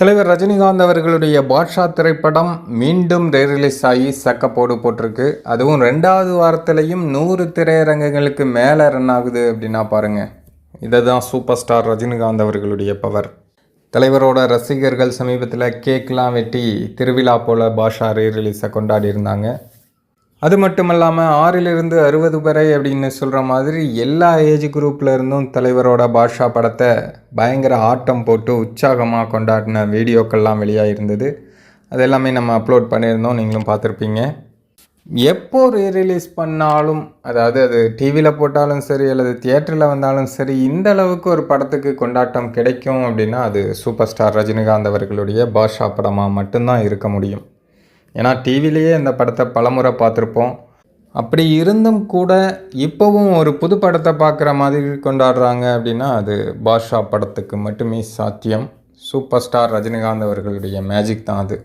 தலைவர் ரஜினிகாந்த் அவர்களுடைய பாட்ஷா திரைப்படம் மீண்டும் ரீரிலீஸ் ஆகி சக்கப்போடு போட்டிருக்கு. அதுவும் ரெண்டாவது வாரத்திலையும் நூறு திரையரங்குகளுக்கு மேலே ரன் ஆகுது அப்படின்னா பாருங்கள் இதை தான் சூப்பர் ஸ்டார் ரஜினிகாந்த் அவர்களுடைய பவர் தலைவரோட ரசிகர்கள் சமீபத்தில் கேக்லாம் வெட்டி திருவிழா போல் பாஷா ரீரிலீஸை கொண்டாடி இருந்தாங்க. அது மட்டும் இல்லாமல் ஆறிலிருந்து அறுபது வரை அப்படின்னு சொல்கிற மாதிரி எல்லா ஏஜ் குரூப்பில் இருந்தும் தலைவரோட பாஷா படத்தை பயங்கர ஆட்டம் போட்டு உற்சாகமாக கொண்டாடின வீடியோக்கள்லாம் வெளியாக இருந்தது அது எல்லாமே நம்ம அப்லோட் பண்ணியிருந்தோம். நீங்களும் பார்த்துருப்பீங்க. எப்போ ரீரிலீஸ் பண்ணாலும் அதாவது அது டிவியில் போட்டாலும் சரி அல்லது தியேட்டரில் வந்தாலும் சரி இந்த அளவுக்கு ஒரு படத்துக்கு கொண்டாட்டம் கிடைக்கும் அப்படின்னா அது சூப்பர் ஸ்டார் ரஜினிகாந்த் அவர்களுடைய பாஷா படமாக மட்டும்தான் இருக்க முடியும். ஏன்னா டிவிலேயே இந்த படத்தை பலமுறை பார்த்துருப்போம். அப்படி இருந்தும் கூட இப்போவும் ஒரு புது படத்தை பார்க்குற மாதிரி கொண்டாடுறாங்க அப்படின்னா அது பாஷா படத்துக்கு மட்டுமே சாத்தியம். சூப்பர் ஸ்டார் ரஜினிகாந்த் அவர்களுடைய மேஜிக் தான் அது.